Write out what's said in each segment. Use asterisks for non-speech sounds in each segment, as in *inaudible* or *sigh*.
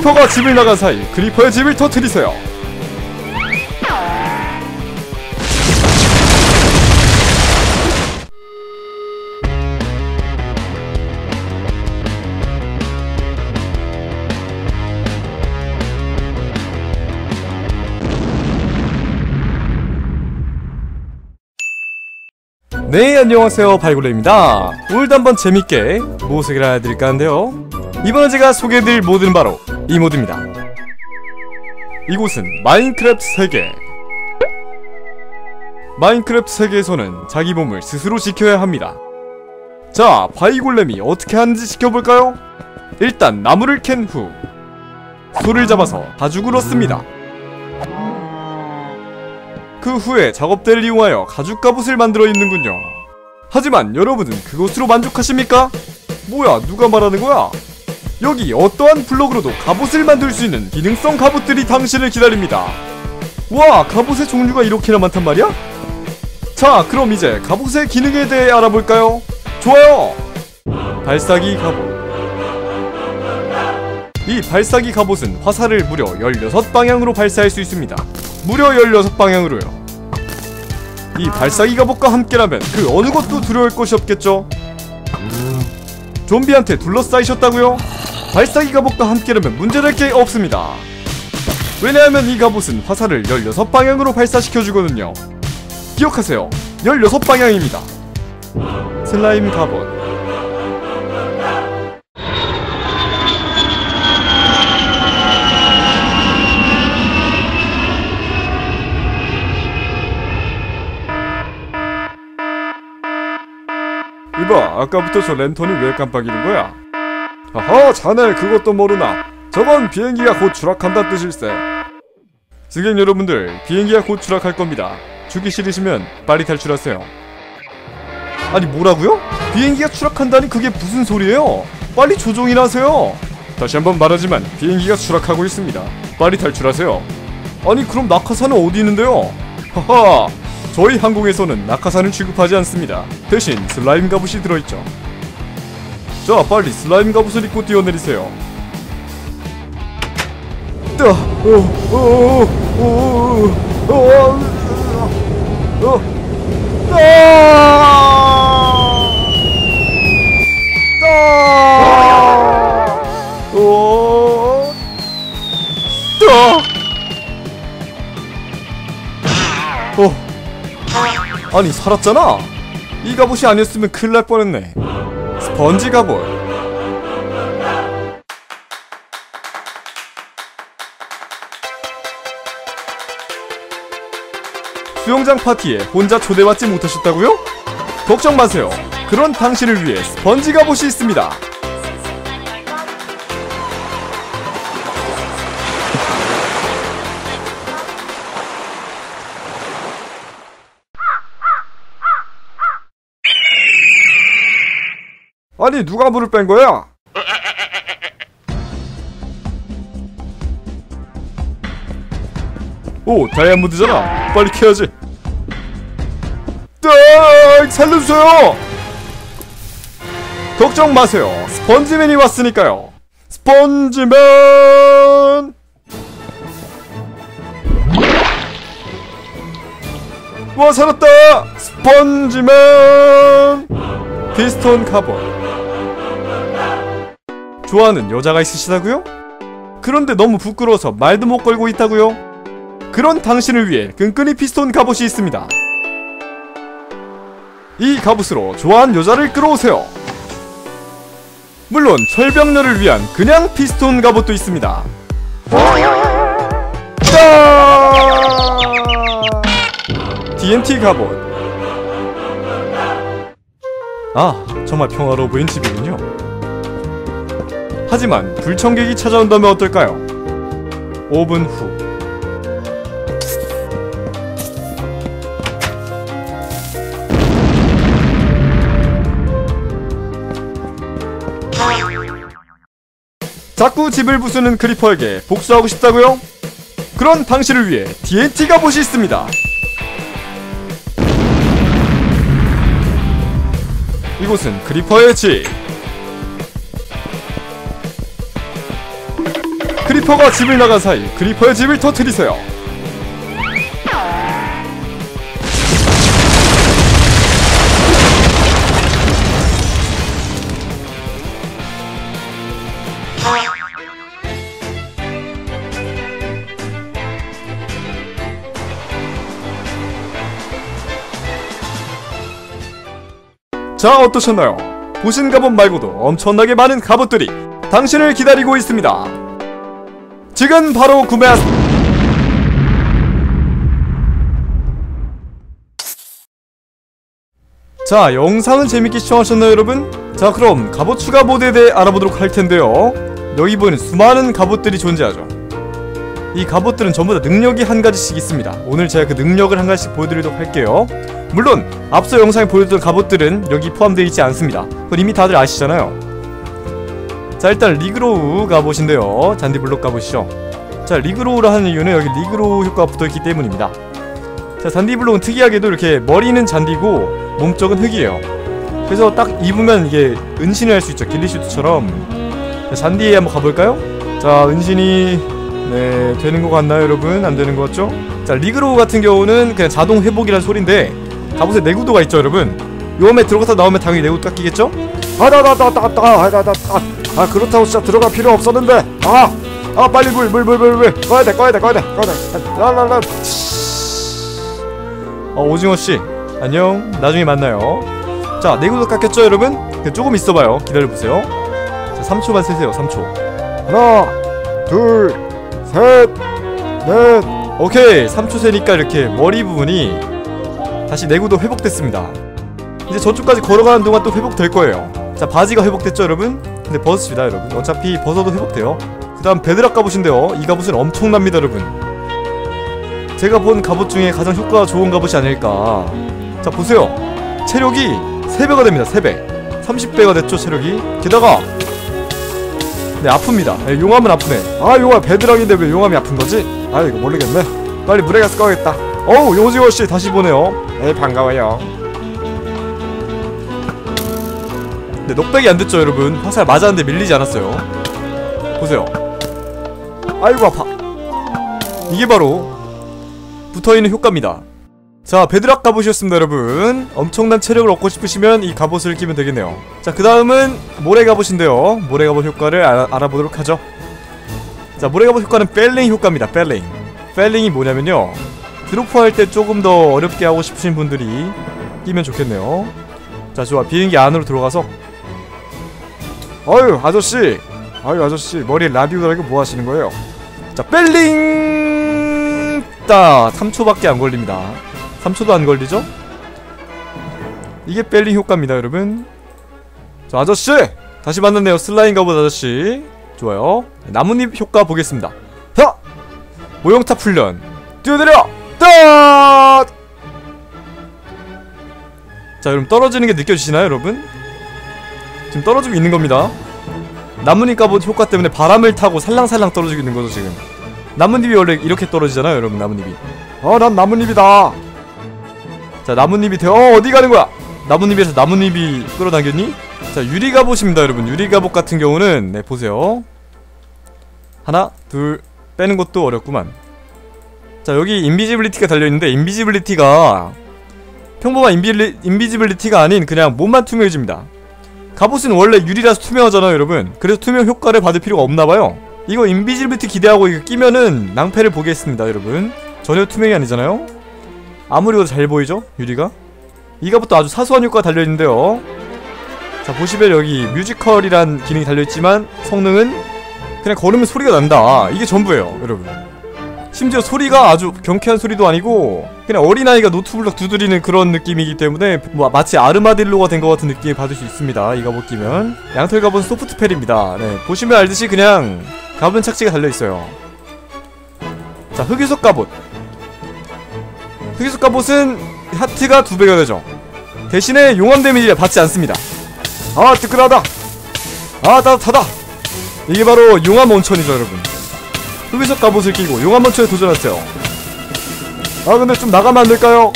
크리퍼가 집을 나간 사이 크리퍼의 집을 터트리세요. 네 안녕하세요. 발굴레입니다. 오늘도 한번 재밌게 무엇을 알려드릴까 하는데요 이번에 제가 소개해드릴 모드는 바로 이 모드입니다 이곳은 마인크래프트 세계 마인크래프트 세계에서는 자기 몸을 스스로 지켜야 합니다 자 바이골렘이 어떻게 하는지 지켜볼까요? 일단 나무를 캔 후 소를 잡아서 가죽을 얻습니다 그 후에 작업대를 이용하여 가죽 갑옷을 만들어 입는군요. 하지만 여러분은 그것으로 만족하십니까? 뭐야 누가 말하는 거야? 여기 어떠한 블록으로도 갑옷을 만들 수 있는 기능성 갑옷들이 당신을 기다립니다. 와 갑옷의 종류가 이렇게나 많단 말이야? 자 그럼 이제 갑옷의 기능에 대해 알아볼까요? 좋아요! 발사기 갑옷 이 발사기 갑옷은 화살을 무려 16방향으로 발사할 수 있습니다. 무려 16방향으로요. 이 발사기 갑옷과 함께라면 그 어느 것도 두려울 것이 없겠죠? 좀비한테 둘러싸이셨다고요? 발사기 갑옷과 함께라면 문제될 게 없습니다. 왜냐하면 이 갑옷은 화살을 16방향으로 발사시켜주거든요. 기억하세요. 16방향입니다. 슬라임 갑옷 이봐 아까부터 저 랜턴이 왜 깜빡이는 거야? 하하 자네 그것도 모르나 저건 비행기가 곧 추락한다 뜻일세 승객 여러분들 비행기가 곧 추락할 겁니다 죽기 싫으시면 빨리 탈출하세요 아니 뭐라고요? 비행기가 추락한다니 그게 무슨 소리예요? 빨리 조종이나 하세요 다시 한번 말하지만 비행기가 추락하고 있습니다 빨리 탈출하세요 아니 그럼 낙하산은 어디 있는데요? 하하 저희 항공에서는 낙하산을 취급하지 않습니다. 대신 슬라임 갑옷이 들어있죠. 자 빨리 슬라임 갑옷을 입고 뛰어내리세요 아니 살았잖아 이 갑옷이 아니었으면 큰일 날 뻔했네 스펀지 갑옷 수영장 파티에 혼자 초대받지 못하셨다고요? 걱정 마세요. 그런 당신을 위해 스펀지 갑옷이 있습니다 아니 누가 물을 뺀 거야? 오 다이아몬드잖아. 빨리 캐야지. 딱 살려주세요. 걱정 마세요. 스펀지맨이 왔으니까요. 스펀지맨! 와 살았다! 스펀지맨! 피스톤 카본 좋아하는 여자가 있으시다고요? 그런데 너무 부끄러워서 말도 못 걸고 있다고요? 그런 당신을 위해 끈끈이 피스톤 갑옷이 있습니다. 이 갑옷으로 좋아하는 여자를 끌어오세요. 물론 철벽녀를 위한 그냥 피스톤 갑옷도 있습니다. TNT 갑옷 아 정말 평화로워 보인 집이군요. 하지만 불청객이 찾아온다면 어떨까요? 5분 후 자꾸 집을 부수는 크리퍼에게 복수하고 싶다고요? 그런 당신을 위해 TNT 갑옷이 있습니다. 이곳은 크리퍼의 집. 크리퍼가 집을 나간 사이 크리퍼의 집을 터트리세요. 자 어떠셨나요? 보신 갑옷 말고도 엄청나게 많은 갑옷들이 당신을 기다리고 있습니다. 지금 바로 구매하세요. 자 영상은 재밌게 시청하셨나요 여러분? 자 그럼 갑옷 추가 모드에 대해 알아보도록 할 텐데요. 여기 보이는 수많은 갑옷들이 존재하죠. 이 갑옷들은 전부 다 능력이 한 가지씩 있습니다. 오늘 제가 그 능력을 한 가지씩 보여드리도록 할게요. 물론 앞서 영상에 보여드렸던 갑옷들은 여기 포함되어 있지 않습니다. 그건 이미 다들 아시잖아요 자 일단 리그로우 갑옷인데요. 잔디블록 갑옷이죠. 자 리그로우를 하는 이유는 여기 리그로우 효과가 붙어있기 때문입니다. 자 잔디블록은 특이하게도 이렇게 머리는 잔디고 몸쪽은 흙이에요. 그래서 딱 입으면 이게 은신을 할 수 있죠. 길리슈트처럼. 자, 잔디에 한번 가볼까요? 자 은신이 네 되는 것 같나요 여러분? 안 되는 것 같죠? 자 리그로우 같은 경우는 그냥 자동 회복이라는 소린데 갑옷에 내구도가 있죠 여러분? 요음에 들어가서 나오면 당연히 내구도 깎이겠죠? 아나나나나나나나나 아 그렇다고 진짜 들어갈 필요 없었는데. 아 아 빨리 물 물 물 물물. 꺼야 돼 꺼야 돼 꺼야 돼 꺼야 돼. 라라라 어 오징어씨. 안녕. 나중에 만나요. 자 내구도 깎였죠 여러분? 그냥 조금 있어봐요. 기다려보세요. 자 3초만 세세요 3초. 하나 둘셋넷. 오케이. 3초 세니까 이렇게 머리 부분이 다시 내구도 회복됐습니다. 이제 저쪽까지 걸어가는 동안 또 회복될 거예요. 자 바지가 회복됐죠 여러분? 근데 벗읍시다 여러분. 어차피 벗어도 회복돼요. 그 다음 베드락 갑옷인데요. 이 갑옷은 엄청납니다 여러분. 제가 본 갑옷 중에 가장 효과가 좋은 갑옷이 아닐까. 자 보세요. 체력이 3배가 됩니다 3배. 30배가 됐죠 체력이? 게다가 네 아픕니다. 네, 용암은 아프네. 아 용암 배드락인데 왜 용암이 아픈 거지? 아 이거 모르겠네. 빨리 물에 가서 꺼야겠다. 어우 요지호씨 다시 보네요. 에 반가워요 네, 넉백이 안 됐죠, 여러분. 화살 맞았는데 밀리지 않았어요. 보세요. 아이고 아파. 이게 바로 붙어있는 효과입니다. 자, 베드락 갑옷이었습니다, 여러분. 엄청난 체력을 얻고 싶으시면 이 갑옷을 끼면 되겠네요. 자, 그 다음은 모래 갑옷인데요. 모래 갑옷 효과를 알, 알아보도록 하죠. 자, 모래 갑옷 효과는 펠링 효과입니다, 펠링. 펠링이 뭐냐면요. 드로프 할 때 조금 더 어렵게 하고 싶으신 분들이 끼면 좋겠네요. 자, 좋아. 비행기 안으로 들어가서 어휴 아저씨. 아유 아저씨. 머리에 라디오 달고 뭐 하시는 거예요? 자 뺄링! 딱 3초밖에 안 걸립니다. 3초도 안 걸리죠? 이게 뺄링 효과입니다 여러분. 자 아저씨! 다시 만났네요. 슬라임 가봇 아저씨. 좋아요. 나뭇잎 효과 보겠습니다. 자! 모형탑 훈련. 뛰어내려! 따! 자 여러분 떨어지는 게 느껴지시나요 여러분? 지금 떨어지고 있는 겁니다. 나뭇잎 갑옷 효과 때문에 바람을 타고 살랑살랑 떨어지고 있는 거죠 지금. 나뭇잎이 원래 이렇게 떨어지잖아요 여러분 나뭇잎이. 어난 나뭇잎이다. 자 나뭇잎이 되어 어, 어디 가는 거야? 나뭇잎에서 나뭇잎이 끌어당겼니? 자 유리 갑옷입니다 여러분. 유리 갑옷 같은 경우는 네 보세요. 하나 둘 빼는 것도 어렵구만. 자 여기 인비지블리티가 달려있는데 인비지블리티가 평범한 인비, 인비지블리티가 아닌 그냥 몸만 투명해집니다 갑옷은 원래 유리라서 투명하잖아요 여러분. 그래서 투명 효과를 받을 필요가 없나봐요. 이거 인비지블리티 기대하고 이거 끼면은 낭패를 보겠습니다 여러분. 전혀 투명이 아니잖아요. 아무리 봐도 잘 보이죠 유리가? 이 갑옷도 아주 사소한 효과가 달려있는데요. 자 보시면 여기 뮤지컬이란 기능이 달려있지만 성능은 그냥 걸으면 소리가 난다. 이게 전부예요 여러분 심지어 소리가 아주 경쾌한 소리도 아니고 그냥 어린아이가 노트블럭 두드리는 그런 느낌이기 때문에 뭐 마치 아르마딜로가 된 것 같은 느낌을 받을 수 있습니다. 이 갑옷 끼면. 양털 갑옷은 소프트펠입니다. 네 보시면 알듯이 그냥 갑은 착지가 달려있어요. 자 흑유석 갑옷. 흑유석 갑옷은 하트가 두 배가 되죠. 대신에 용암 데미지를 받지 않습니다. 아 뜨끈하다. 아 따뜻하다. 이게 바로 용암 온천이죠 여러분 흑유석 갑옷을 끼고 용암 온천에 도전하세요. 아 근데 좀 나가면 안 될까요?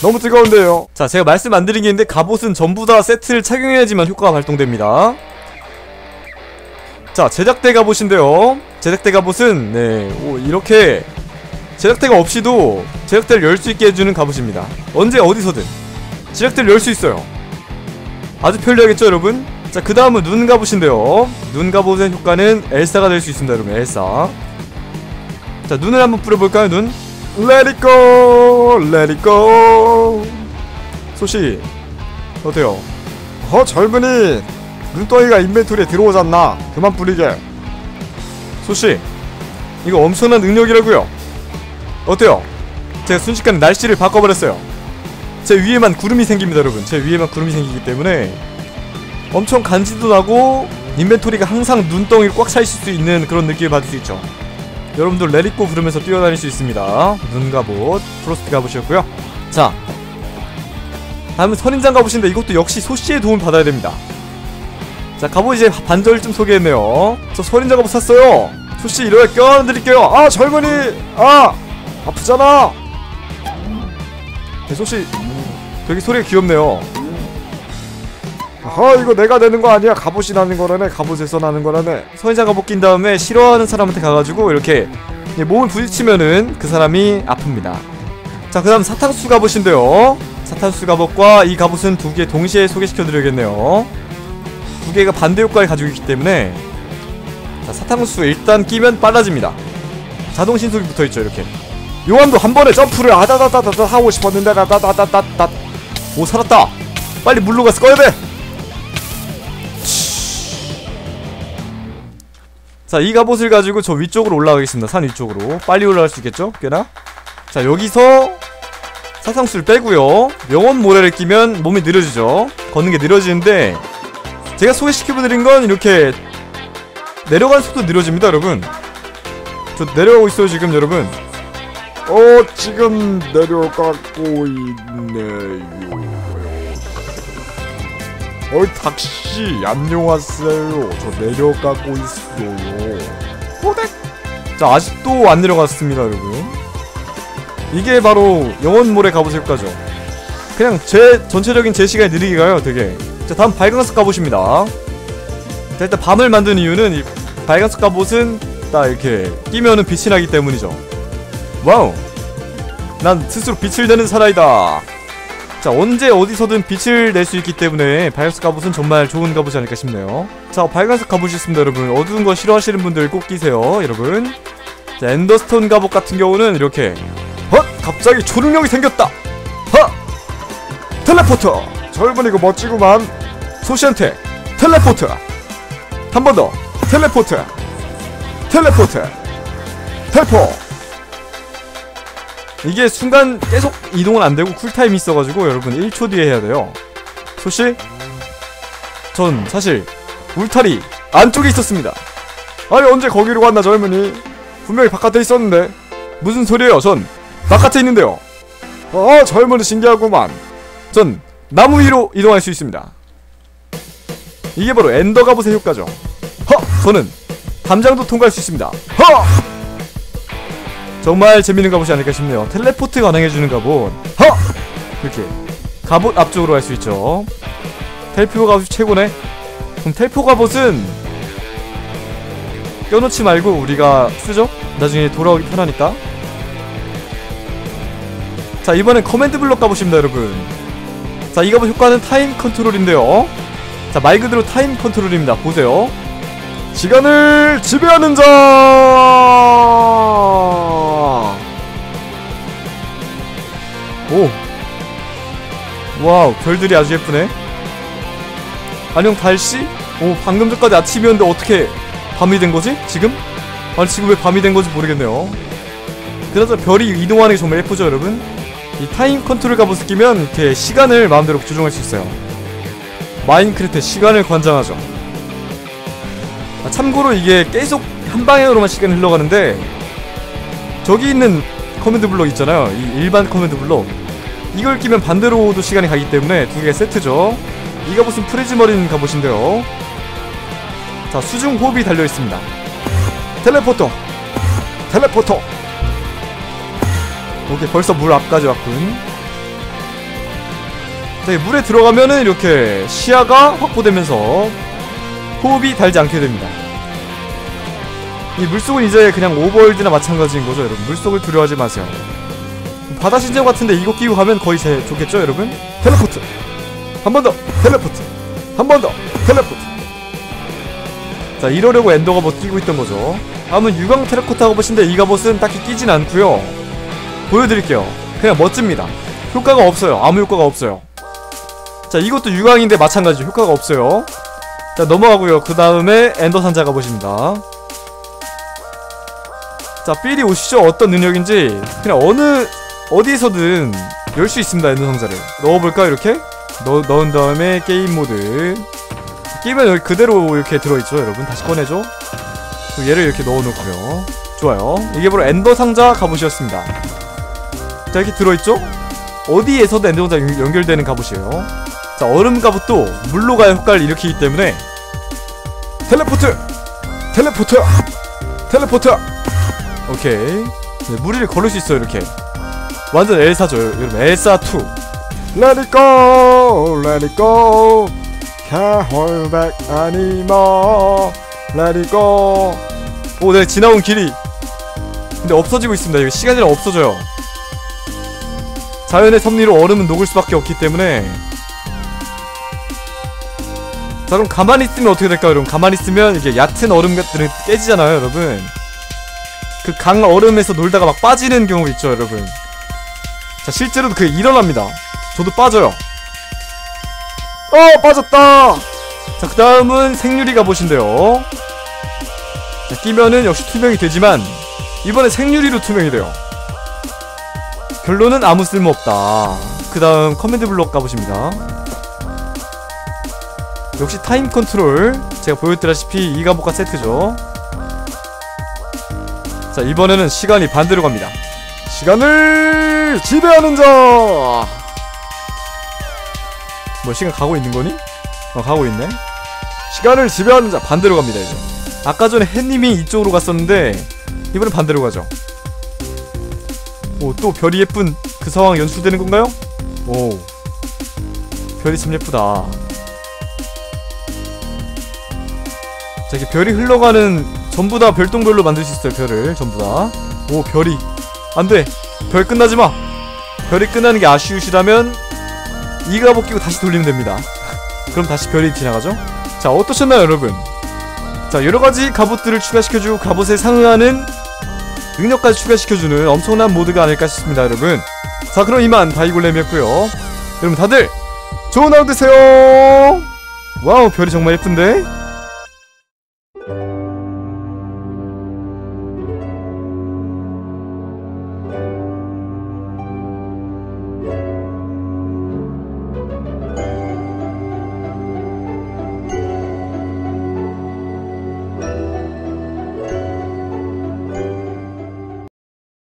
너무 뜨거운데요. 자 제가 말씀 안 드린 게 있는데 갑옷은 전부 다 세트를 착용해야지만 효과가 발동됩니다. 자 제작대 갑옷인데요. 제작대 갑옷은 네 오, 이렇게 제작대가 없이도 제작대를 열 수 있게 해주는 갑옷입니다. 언제 어디서든. 제작대를 열 수 있어요. 아주 편리하겠죠 여러분? 자그 다음은 눈 갑옷인데요. 눈 갑옷의 효과는 엘사가 될 수 있습니다 여러분 엘사 자 눈을 한번 뿌려볼까요 눈? Let it go, let it go. 소시 어때요? 어 젊은이 눈덩이가 인벤토리에 들어오잖나. 그만 뿌리게. 소시 이거 엄청난 능력이라고요 어때요? 제가 순식간에 날씨를 바꿔버렸어요 제 위에만 구름이 생깁니다 여러분 제 위에만 구름이 생기기 때문에 엄청 간지도 나고 인벤토리가 항상 눈덩이를 꽉 차 있을 수 있는 그런 느낌을 받을 수 있죠 여러분들 레리꼬 부르면서 뛰어다닐 수 있습니다. 눈 갑옷 프로스트 갑옷이었고요. 자 다음은 선인장 갑옷인데 이것도 역시 소씨의 도움을 받아야 됩니다. 자 갑옷 이제 반절 좀 소개했네요. 저 선인장 갑옷 샀어요. 소씨 이러면 껴안드릴게요. 아 젊은이! 아 아프잖아. 네, 소씨. 되게 소리가 귀엽네요 아 이거 내가 내는 거 아니야. 갑옷이 나는 거라네. 갑옷에서 나는 거라네. 갑옷 낀 다음에 싫어하는 사람한테 가가지고 이렇게 몸을 부딪히면은 그 사람이 아픕니다. 자그 다음 사탕수 갑옷인데요. 사탕수 갑옷과 이 갑옷은 두 개 동시에 소개시켜드려야겠네요. 두 개가 반대 효과를 가지고 있기 때문에 자 사탕수 일단 끼면 빨라집니다. 자동 신속이 붙어있죠 이렇게. 요한도 한 번에 점프를 아다다다다다 하고 싶었는데 다다다다다다. 오 살았다. 빨리 물로 가서 꺼야 돼 자, 이 갑옷을 가지고 저 위쪽으로 올라가겠습니다. 산 위쪽으로. 빨리 올라갈 수 있겠죠? 꽤나? 자, 여기서 사상수를 빼고요. 명원 모래를 끼면 몸이 느려지죠. 걷는 게 느려지는데 제가 소개시켜드린 건 이렇게 내려가는 속도 느려집니다, 여러분. 저 내려가고 있어요, 지금 여러분. 어 지금 내려가고 있네요. 어이 닥씨 안녕하세요. 저 내려가고 있어요. 호댁! 자, 아직도 안 내려갔습니다, 여러분. 이게 바로 영원모래 효과죠. 그냥 제 전체적인 제 시간이 느리게 가요, 되게. 자, 다음 발광석 갑옷입니다. 자, 일단 밤을 만든 이유는 이 발광석 갑옷은 딱 이렇게 끼면은 빛이 나기 때문이죠. 와우! 난 스스로 빛을 내는 사나이다. 자, 언제 어디서든 빛을 낼 수 있기 때문에 발광석 갑옷은 정말 좋은 갑옷이 아닐까 싶네요. 자, 발광석 갑옷이 있습니다, 여러분. 어두운 거 싫어하시는 분들 꼭 끼세요, 여러분. 자, 엔더스톤 갑옷 같은 경우는 이렇게 헛! 갑자기 초능력이 생겼다! 하! 텔레포트! 젊은이 이거 멋지구만. 소시한테 텔레포트! 한 번 더! 텔레포트! 텔레포트! 텔포! 이게 순간 계속 이동은 안 되고 쿨타임이 있어가지고 여러분 1초 뒤에 해야 돼요. 소시? 전 사실 울타리 안쪽에 있었습니다. 아니 언제 거기로 갔나 젊은이? 분명히 바깥에 있었는데 무슨 소리예요? 전 바깥에 있는데요. 어 젊은이 신기하구만. 전 나무 위로 이동할 수 있습니다. 이게 바로 엔더 갑옷의 효과죠. 허! 저는 담장도 통과할 수 있습니다. 허! 정말 재밌는 갑옷이 아닐까 싶네요. 텔레포트 가능해주는 갑옷. 허! 이렇게 갑옷 앞쪽으로 갈 수 있죠. 텔포 갑옷이 최고네. 그럼 텔포 갑옷은 껴놓지 말고 우리가 쓰죠? 나중에 돌아오기 편하니까. 자 이번엔 커맨드 블럭 가보십니다 여러분 자 이 갑옷 효과는 타임 컨트롤인데요 자 말 그대로 타임 컨트롤입니다 보세요 시간을 지배하는 자. 오 와우 별들이 아주 예쁘네 안녕 달씨? 오 방금 전까지 아침이었는데 어떻게 밤이 된 거지? 지금? 아니 지금 왜 밤이 된 건지 모르겠네요 그래서 별이 이동하는 게 정말 예쁘죠 여러분? 이 타임 컨트롤 갑옷을 끼면 이렇게 시간을 마음대로 조종할 수 있어요 마인크래프트의 시간을 관장하죠 아, 참고로 이게 계속 한 방향으로만 시간이 흘러가는데 저기 있는 커맨드 블록 있잖아요 이 일반 커맨드 블록 이걸 끼면 반대로도 시간이 가기 때문에 두 개가 세트죠. 이 갑옷은 프리즈머린 갑옷인데요. 자 수중 호흡이 달려있습니다. 텔레포터! 텔레포터. 오케이 벌써 물 앞까지 왔군. 자, 이 물에 들어가면은 이렇게 시야가 확보되면서 호흡이 달지 않게 됩니다. 이 물속은 이제 그냥 오버월드나 마찬가지인 거죠 여러분. 물속을 두려워하지 마세요 바다 신전 같은데 이거 끼고 가면 거의 제 좋겠죠 여러분? 텔레포트. 한 번 더. 텔레포트. 한 번 더. 텔레포트. 자 이러려고 엔더가 뭐 끼고 있던 거죠. 다음은 유광 하고 보신데 이 갑옷은 딱히 끼진 않고요. 보여드릴게요. 그냥 멋집니다. 효과가 없어요. 아무 효과가 없어요. 자 이것도 유광인데 마찬가지. 효과가 없어요. 자 넘어가고요. 그 다음에 엔더 상자 가보십니다. 자 삘이 오시죠? 어떤 능력인지. 그냥 어느 어디에서든 열 수 있습니다 엔더 상자를. 넣어볼까 이렇게? 넣, 넣은 다음에 게임 모드. 끼면 여기 그대로 이렇게 들어있죠 여러분? 다시 꺼내죠. 얘를 이렇게 넣어놓고요. 좋아요. 이게 바로 엔더 상자 갑옷이었습니다. 자 이렇게 들어있죠? 어디에서도 엔더 상자 연- 연결되는 갑옷이에요. 자 얼음 갑옷도 물로 가야 효과를 일으키기 때문에 텔레포트! 텔레포트! 텔레포트! 오케이. 네, 무리를 걸을 수 있어요 이렇게 완전 엘사죠 여러분 엘사2 Let it go Let it go Can't hold back anymore Let it go 오, 네, 지나온 길이. 근데 없어지고 있습니다. 이거 시간이랑 없어져요. 자연의 섭리로 얼음은 녹을 수밖에 없기 때문에. 자, 그럼 가만히 있으면 어떻게 될까요, 여러분? 가만히 있으면 이게 얕은 얼음 같은 게 깨지잖아요, 여러분. 그 강 얼음에서 놀다가 막 빠지는 경우 있죠, 여러분. 자, 실제로도 그게 일어납니다. 저도 빠져요. 어 빠졌다 자, 그 다음은 생유리 가보신대요. 자, 끼면은 역시 투명이 되지만, 이번에 생유리로 투명이 돼요. 결론은 아무 쓸모 없다. 그 다음 커맨드 블록 가보십니다. 역시 타임 컨트롤. 제가 보여드렸다시피 이 가복과 세트죠. 자, 이번에는 시간이 반대로 갑니다. 시간을 지배하는 자 뭐, 시간 가고 있는 거니? 어, 가고 있네. 시간을 지배하는 자 반대로 갑니다 이제. 아까 전에 햇님이 이쪽으로 갔었는데 이번엔 반대로 가죠. 오 또 별이 예쁜 그 상황 연출되는 건가요? 오. 별이 참 예쁘다. 자 이렇게 별이 흘러가는 전부 다 별똥별로 만들 수 있어요 별을. 전부 다 오 별이. 안돼 별 끝나지 마. 별이 끝나는 게 아쉬우시다면 이가 벗기고 다시 돌리면 됩니다. *laughs* 그럼 다시 별이 지나가죠? 자 어떠셨나요 여러분? 자 여러 가지 갑옷들을 추가시켜주고 갑옷에 상응하는 능력까지 추가시켜주는 엄청난 모드가 아닐까 싶습니다 여러분. 자 그럼 이만 다이골렘이었고요. 여러분 다들 좋은 하루 되세요. 와우 별이 정말 예쁜데